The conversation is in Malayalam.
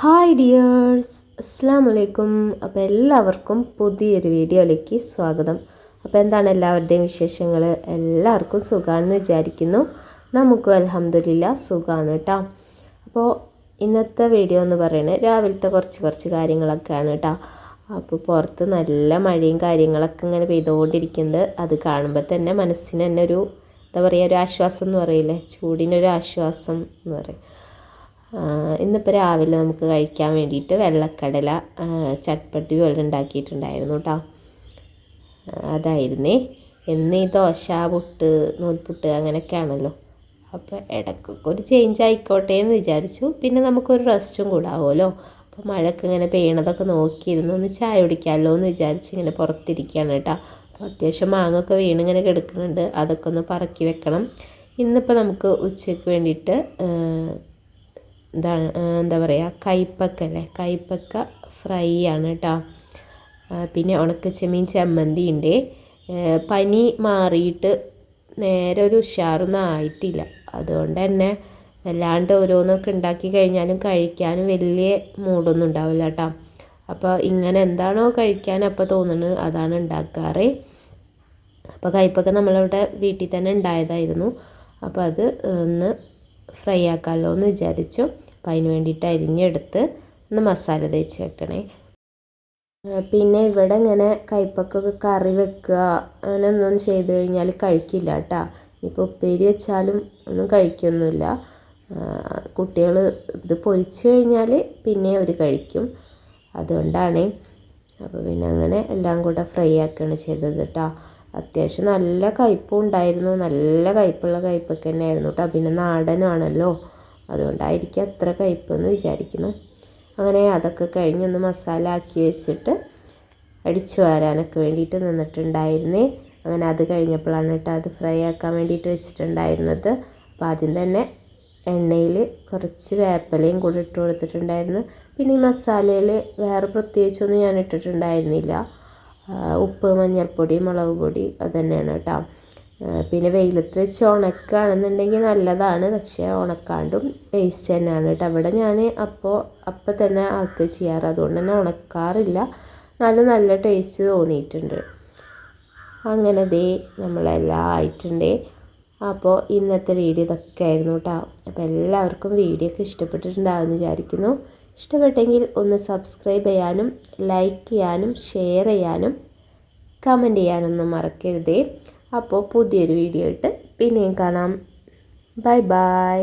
ഹായ് ഡിയേഴ്സ് അസ്സാം വലൈക്കും അപ്പോൾ എല്ലാവർക്കും പുതിയൊരു വീഡിയോയിലേക്ക് സ്വാഗതം. അപ്പോൾ എന്താണ് എല്ലാവരുടെയും വിശേഷങ്ങൾ എല്ലാവർക്കും സുഖമാണെന്ന് വിചാരിക്കുന്നു. നമുക്കും അലഹമില്ല സുഖമാണ് കേട്ടോ. അപ്പോൾ ഇന്നത്തെ വീഡിയോ എന്ന് പറയുന്നത് രാവിലത്തെ കുറച്ച് കുറച്ച് കാര്യങ്ങളൊക്കെയാണ് കേട്ടോ. അപ്പോൾ പുറത്ത് നല്ല മഴയും കാര്യങ്ങളൊക്കെ ഇങ്ങനെ പെയ്തുകൊണ്ടിരിക്കുന്നത് അത് കാണുമ്പോൾ തന്നെ മനസ്സിന് തന്നെ ഒരു എന്താ പറയുക ഒരു ആശ്വാസം എന്ന് പറയില്ലേ? ചൂടിനൊരു ആശ്വാസം എന്ന് പറയും. ഇന്നിപ്പോൾ രാവിലെ നമുക്ക് കഴിക്കാൻ വേണ്ടിയിട്ട് വെള്ളക്കടല ചട്പട്ടി പോലെ ഉണ്ടാക്കിയിട്ടുണ്ടായിരുന്നു കേട്ടോ അതായിരുന്നേ. എന്ന് ദോശ പുട്ട് നൂൽപുട്ട് അങ്ങനെയൊക്കെയാണല്ലോ. അപ്പോൾ ഇടയ്ക്കൊക്കെ ഒരു ചേഞ്ച് ആയിക്കോട്ടെ എന്ന് വിചാരിച്ചു. പിന്നെ നമുക്കൊരു റെസ്റ്റും കൂടാവുമല്ലോ അപ്പോൾ മഴയൊക്കെ ഇങ്ങനെ പെയ്യണതൊക്കെ നോക്കിയിരുന്നു. ഒന്ന് ചായ കുടിക്കാമല്ലോ എന്ന് വിചാരിച്ച് ഇങ്ങനെ പുറത്തിരിക്കുകയാണ് കേട്ടോ അപ്പോൾ അത്യാവശ്യം മാങ്ങൊക്കെ വീണിങ്ങനെ കിടക്കുന്നുണ്ട്. അതൊക്കെ ഒന്ന് പറക്കി വെക്കണം. ഇന്നിപ്പോൾ നമുക്ക് ഉച്ചയ്ക്ക് വേണ്ടിയിട്ട് എന്താണ് എന്താ പറയുക കൈപ്പക്ക അല്ലേ കൈപ്പക്ക ഫ്രൈ ആണ് കേട്ടോ പിന്നെ ഉണക്ക ചെമ്മീൻ ചമ്മന്തി ഉണ്ട് പനി മാറിയിട്ട് നേരെ ഒരു ഉഷാറൊന്നും ആയിട്ടില്ല. അതുകൊണ്ട് തന്നെ വല്ലാണ്ട് ഓരോന്നൊക്കെ ഉണ്ടാക്കി കഴിഞ്ഞാലും കഴിക്കാനും വലിയ മൂടൊന്നും ഉണ്ടാവില്ല കേട്ടോ അപ്പോൾ ഇങ്ങനെ എന്താണോ കഴിക്കാൻ അപ്പോൾ തോന്നുന്നത് അതാണ് ഉണ്ടാക്കാറ് അപ്പോൾ കയ്പ്പൊക്കെ നമ്മളിവിടെ വീട്ടിൽ തന്നെ ഉണ്ടായതായിരുന്നു അപ്പോൾ അത് ഒന്ന് ഫ്രൈ ആക്കാമല്ലോ എന്ന് വിചാരിച്ചു. അപ്പം അതിന് വേണ്ടിയിട്ട് അരിഞ്ഞെടുത്ത് ഒന്ന് മസാല തേച്ച് വെക്കണേ. പിന്നെ ഇവിടെ ഇങ്ങനെ കയ്പക്കൊക്കെ കറി വെക്കുക അങ്ങനെ ഒന്നും ചെയ്ത് കഴിഞ്ഞാൽ കഴിക്കില്ല കേട്ടോ. ഇപ്പോൾ ഉപ്പേരി വെച്ചാലും ഒന്നും കഴിക്കൊന്നുമില്ല. കുട്ടികൾ ഇത് പൊരിച്ച് കഴിഞ്ഞാൽ പിന്നെ അവർ കഴിക്കും. അതുകൊണ്ടാണ്. അപ്പോൾ പിന്നെ അങ്ങനെ എല്ലാം കൂടെ ഫ്രൈ ആക്കുകയാണ് ചെയ്തത് കേട്ടോ. അത്യാവശ്യം നല്ല കയ്പും ഉണ്ടായിരുന്നു. നല്ല കയ്പുള്ള കയ്പൊക്കെ തന്നെയായിരുന്നു കേട്ടോ പിന്നെ നാടനാണല്ലോ. അതുകൊണ്ടായിരിക്കും അത്ര കയ്പെന്ന് വിചാരിക്കുന്നു. അങ്ങനെ അതൊക്കെ കഴിഞ്ഞൊന്ന് മസാല ആക്കി വെച്ചിട്ട് അടിച്ചു വരാനൊക്കെ വേണ്ടിയിട്ട് നിന്നിട്ടുണ്ടായിരുന്നേ. അങ്ങനെ അത് കഴിഞ്ഞപ്പോഴാണ് കേട്ടോ അത് ഫ്രൈ ആക്കാൻ വേണ്ടിയിട്ട് വെച്ചിട്ടുണ്ടായിരുന്നത്. അപ്പോൾ ആദ്യം തന്നെ എണ്ണയിൽ കുറച്ച് വേപ്പലയും കൂടി ഇട്ട് കൊടുത്തിട്ടുണ്ടായിരുന്നു. പിന്നെ ഈ മസാലയിൽ വേറെ പ്രത്യേകിച്ചൊന്നും ഞാൻ ഇട്ടിട്ടുണ്ടായിരുന്നില്ല. ഉപ്പ് മഞ്ഞൾപ്പൊടി മുളക് പൊടി അത് തന്നെയാണ് കേട്ടോ പിന്നെ വെയിലത്ത് വെച്ച് ഉണക്കുകയാണെന്നുണ്ടെങ്കിൽ നല്ലതാണ്. പക്ഷേ ഉണക്കാണ്ടും വേസ്റ്റ് തന്നെയാണ് കേട്ടോ. അവിടെ ഞാൻ അപ്പോൾ അപ്പം തന്നെ ആക്കുക ചെയ്യാറ്. അതുകൊണ്ട് തന്നെ ഉണക്കാറില്ല. നല്ല നല്ല ടേസ്റ്റ് തോന്നിയിട്ടുണ്ട്. അങ്ങനെ ദേ നമ്മളെല്ലാം ആയിട്ടുണ്ട്. അപ്പോൾ ഇന്നത്തെ വീഡിയോ ഇതൊക്കെ ആയിരുന്നു കേട്ടോ. അപ്പോൾ എല്ലാവർക്കും വീഡിയോ ഒക്കെ ഇഷ്ടപ്പെട്ടിട്ടുണ്ടാകുമെന്ന് വിചാരിക്കുന്നു. ഇഷ്ടപ്പെട്ടെങ്കിൽ ഒന്ന് സബ്സ്ക്രൈബ് ചെയ്യാനും ലൈക്ക് ചെയ്യാനും ഷെയർ ചെയ്യാനും കമന്റ് ചെയ്യാനൊന്നും മറക്കരുതേ. അപ്പോൾ പുതിയൊരു വീഡിയോ ഇട്ട് പിന്നെയും കാണാം. Bye bye